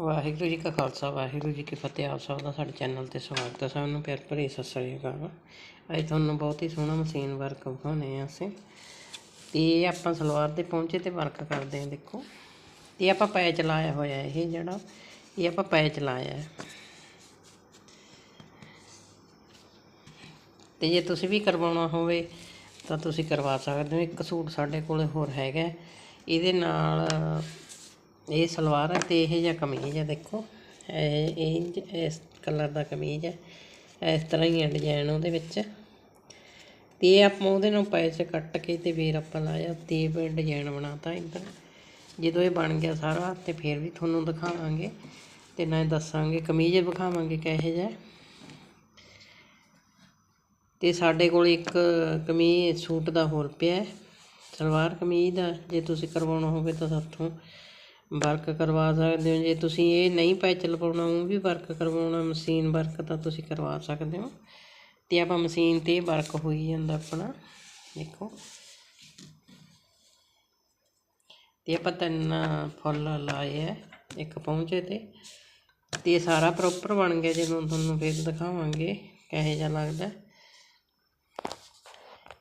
ਵਾਹਿਗੁਰੂ ਜੀ ਕਾ ਖਾਲਸਾ, ਵਾਹਿਗੁਰੂ ਜੀ ਕੀ ਫਤਿਹ। ਆਪ ਸਭ ਦਾ ਸਾਡੇ ਚੈਨਲ ਤੇ ਸਵਾਗਤ ਹੈ। ਸਭ ਨੂੰ ਪਿਆਰ ਭਰੀ ਸਤਿ ਸ੍ਰੀ ਅਕਾਲ। ਅੱਜ ਤੁਹਾਨੂੰ ਬਹੁਤ ਹੀ ਸੋਹਣਾ ਮਸ਼ੀਨ ਵਰਕ ਵਿਖਾਉਣੇ ਆ ਅਸੀਂ। ਤੇ ਇਹ ਆਪਾਂ ਸਲਵਾਰ ਦੇ ਪਹੁੰਚੇ ਤੇ ਵਰਕ ਕਰਦੇ ਆ ਦੇਖੋ। ਇਹ ਆਪਾਂ ਪੈਚ ਲਾਇਆ ਹੋਇਆ ਇਹ ਜਿਹੜਾ। ਇਹ ਆਪਾਂ ਪੈਚ ਲਾਇਆ ਹੈ। ਤੇ ਜੇ ਤੁਸੀਂ ਵੀ ਕਰਵਾਉਣਾ ਹੋਵੇ, ਤਾਂ ਤੁਸੀਂ ਕਰਵਾ ਸਕਦੇ ਹੋ। ਇੱਕ ਸੂਟ ਸਾਡੇ ਕੋਲ ਹੋਰ ਹੈਗਾ ਇਹਦੇ ਨਾਲ ਇਹ ਸਲਵਾਰ ਹੈ ਤੇ ਇਹ ਜਿਹਾ ਕਮੀਜ਼ ਹੈ ਦੇਖੋ। ਇਹ ਇਹ ਇਸ ਕਲਰ ਦਾ ਕਮੀਜ਼ ਹੈ। ਇਸ ਤਰ੍ਹਾਂ ਹੀ ਹੈ ਡਿਜ਼ਾਈਨ ਉਹਦੇ ਵਿੱਚ। ਤੇ ਇਹ ਆਪਾਂ ਉਹਦੇ ਨਾਲ ਪੈਸੇ ਕੱਟ ਕੇ ਤੇ ਫਿਰ ਆਪਾਂ ਲਾਇਆ ਤੇ ਫਿਰ ਡਿਜ਼ਾਈਨ ਬਣਾਤਾ ਇੱਧਰ। ਜਦੋਂ ਇਹ ਬਣ ਗਿਆ ਸਾਰਾ ਤੇ ਫਿਰ ਵੀ ਤੁਹਾਨੂੰ ਦਿਖਾਵਾਂਗੇ ਤੇ ਨਾਲ ਦੱਸਾਂਗੇ, ਕਮੀਜ਼ ਵਿਖਾਵਾਂਗੇ ਕਿਹੋ ਜਿਹਾ। ਹੈ। ਤੇ ਸਾਡੇ ਕੋਲ ਇੱਕ ਕਮੀਜ਼ ਸੂਟ ਦਾ ਹੋਰ ਪਿਆ ਸਲਵਾਰ ਕਮੀਜ਼ ਦਾ, ਜੇ ਤੁਸੀਂ ਕਰਵਾਉਣਾ ਹੋਵੇ ਤਾਂ ਸਾਥੋਂ। ਵਰਕ ਕਰਵਾ ਸਕਦੇ ਹੋ। ਜੇ ਤੁਸੀਂ ਇਹ ਨਹੀਂ ਪੈਚਲ ਪਾਉਣਾ, ਉਹ ਵੀ ਵਰਕ ਕਰਵਾਉਣਾ, ਮਸ਼ੀਨ ਵਰਕ ਤਾਂ ਤੁਸੀਂ ਕਰਵਾ ਸਕਦੇ ਹੋ। ਤੇ ਆਪਾਂ ਮਸ਼ੀਨ ਤੇ ਵਰਕ ਹੋਈ ਜਾਂਦਾ ਆਪਣਾ, ਦੇਖੋ। ਤੇ ਆਪਾਂ ਤਿੰਨ ਫੁੱਲ ਲਾਏ ਹੈ ਇੱਕ ਪਹੁੰਚੇ ਤੇ। ਤੇ ਇਹ ਸਾਰਾ ਪ੍ਰੋਪਰ ਬਣ ਗਿਆ, ਜਦੋਂ ਤੁਹਾਨੂੰ ਫਿਰ ਦਿਖਾਵਾਂਗੇ, ਕਿਹੋ ਜਿਹਾ ਲੱਗਦਾ।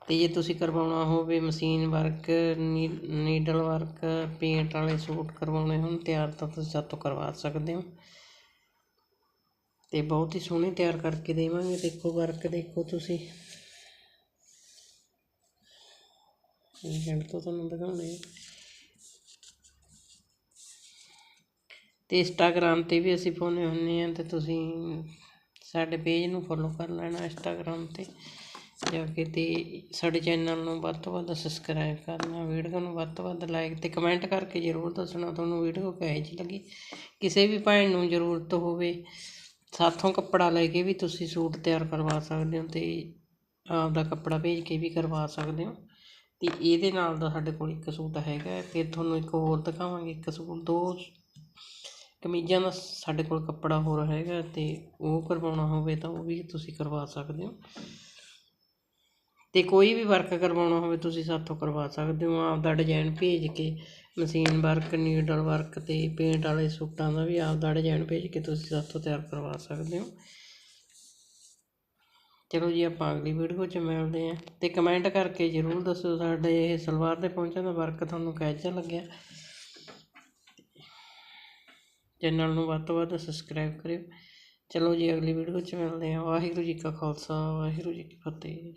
ਅਤੇ ਜੇ ਤੁਸੀਂ ਕਰਵਾਉਣਾ ਹੋਵੇ ਮਸ਼ੀਨ ਵਰਕ ਨੀ ਨੀਡਲ ਵਰਕ, ਪੇਂਟ ਵਾਲੇ ਸੂਟ ਕਰਵਾਉਣੇ ਹੋਣ, ਤਿਆਰ ਤਾਂ ਤੁਸੀਂ ਸਾਤੋਂ ਕਰਵਾ ਸਕਦੇ ਹੋ। ਅਤੇ ਬਹੁਤ ਹੀ ਸੋਹਣੇ ਤਿਆਰ ਕਰਕੇ ਦੇਵਾਂਗੇ। ਦੇਖੋ ਵਰਕ ਦੇਖੋ ਤੁਸੀਂ। ਇਹ ਤੋਂ ਤੁਹਾਨੂੰ ਦਿਖਾਉਣੇ ਆ। ਤੇ ਇੰਸਟਾਗ੍ਰਾਮ ਤੇ ਵੀ ਅਸੀਂ ਪਾਉਂਦੇ ਹੁੰਦੇ ਹਾਂ ਅਤੇ ਤੁਸੀਂ ਸਾਡੇ ਪੇਜ ਨੂੰ ਫੋਲੋ ਕਰ ਲੈਣਾ ਇੰਸਟਾਗ੍ਰਾਮ ਤੇ। ਜਾ ਕੇ ਅਤੇ ਸਾਡੇ ਚੈਨਲ ਨੂੰ ਵੱਧ ਤੋਂ ਵੱਧ ਸਬਸਕ੍ਰਾਈਬ ਕਰਨਾ, ਵੀਡੀਓ ਨੂੰ ਵੱਧ ਤੋਂ ਵੱਧ ਲਾਈਕ ਅਤੇ ਕਮੈਂਟ ਕਰਕੇ ਜ਼ਰੂਰ ਦੱਸਣਾ ਤੁਹਾਨੂੰ ਵੀਡੀਓ ਕਿਹੋ ਜਿਹੀ ਲੱਗੀ ਕਿਸੇ ਵੀ ਭੈਣ ਨੂੰ ਜ਼ਰੂਰਤ ਹੋਵੇ, ਸਾਥੋਂ ਕੱਪੜਾ ਲੈ ਕੇ ਵੀ ਤੁਸੀਂ ਸੂਟ ਤਿਆਰ ਕਰਵਾ ਸਕਦੇ ਹੋ ਅਤੇ ਆਪ ਦਾ ਕੱਪੜਾ ਭੇਜ ਕੇ ਵੀ ਕਰਵਾ ਸਕਦੇ ਹੋ ਅਤੇ ਇਹਦੇ ਨਾਲ ਦਾ ਸਾਡੇ ਕੋਲ ਇੱਕ ਸੂਟ ਹੈਗਾ ਹੈ। ਫਿਰ ਤੁਹਾਨੂੰ ਇੱਕ ਹੋਰ ਦਿਖਾਵਾਂਗੇ, ਇੱਕ ਸੂਟ, ਦੋ ਕਮੀਜ਼ਾਂ ਦਾ ਸਾਡੇ ਕੋਲ ਕੱਪੜਾ ਹੋਰ ਹੈਗਾ ਅਤੇ ਉਹ ਕਰਵਾਉਣਾ ਹੋਵੇ ਤਾਂ ਉਹ ਵੀ ਤੁਸੀਂ ਕਰਵਾ ਸਕਦੇ ਹੋ ਅਤੇ ਕੋਈ ਵੀ ਵਰਕ ਕਰਵਾਉਣਾ ਹੋਵੇ ਤੁਸੀਂ ਸਾਥੋਂ ਕਰਵਾ ਸਕਦੇ ਹੋ, ਆਪਦਾ ਡਿਜ਼ਾਇਨ ਭੇਜ ਕੇ ਮਸ਼ੀਨ ਵਰਕ ਨੀਡਲ ਵਰਕ ਅਤੇ ਪੇਂਟ ਵਾਲੇ ਸੂਟਾਂ ਦਾ ਵੀ ਆਪਦਾ ਡਿਜ਼ਾਇਨ ਭੇਜ ਕੇ ਤੁਸੀਂ ਸਾਥੋਂ ਤਿਆਰ ਕਰਵਾ ਸਕਦੇ ਹੋ। ਚਲੋ ਜੀ, ਆਪਾਂ ਅਗਲੀ ਵੀਡੀਓ 'ਚ ਮਿਲਦੇ ਹਾਂ ਅਤੇ ਕਮੈਂਟ ਕਰਕੇ ਜ਼ਰੂਰ ਦੱਸੋ ਸਾਡੇ ਇਹ ਸਲਵਾਰ ਦੇ ਪਹੁੰਚਣ ਦਾ ਵਰਕ ਤੁਹਾਨੂੰ ਕਿਹੋ ਜਿਹਾ ਲੱਗਿਆ। ਚੈਨਲ ਨੂੰ ਵੱਧ ਤੋਂ ਵੱਧ ਸਬਸਕ੍ਰਾਈਬ ਕਰਿਓ। ਚਲੋ ਜੀ, ਅਗਲੀ ਵੀਡੀਓ 'ਚ ਮਿਲਦੇ ਹਾਂ। ਵਾਹਿਗੁਰੂ ਜੀ ਕਾ ਖਾਲਸਾ, ਵਾਹਿਗੁਰੂ ਜੀ ਕੀ ਫਤਿਹ।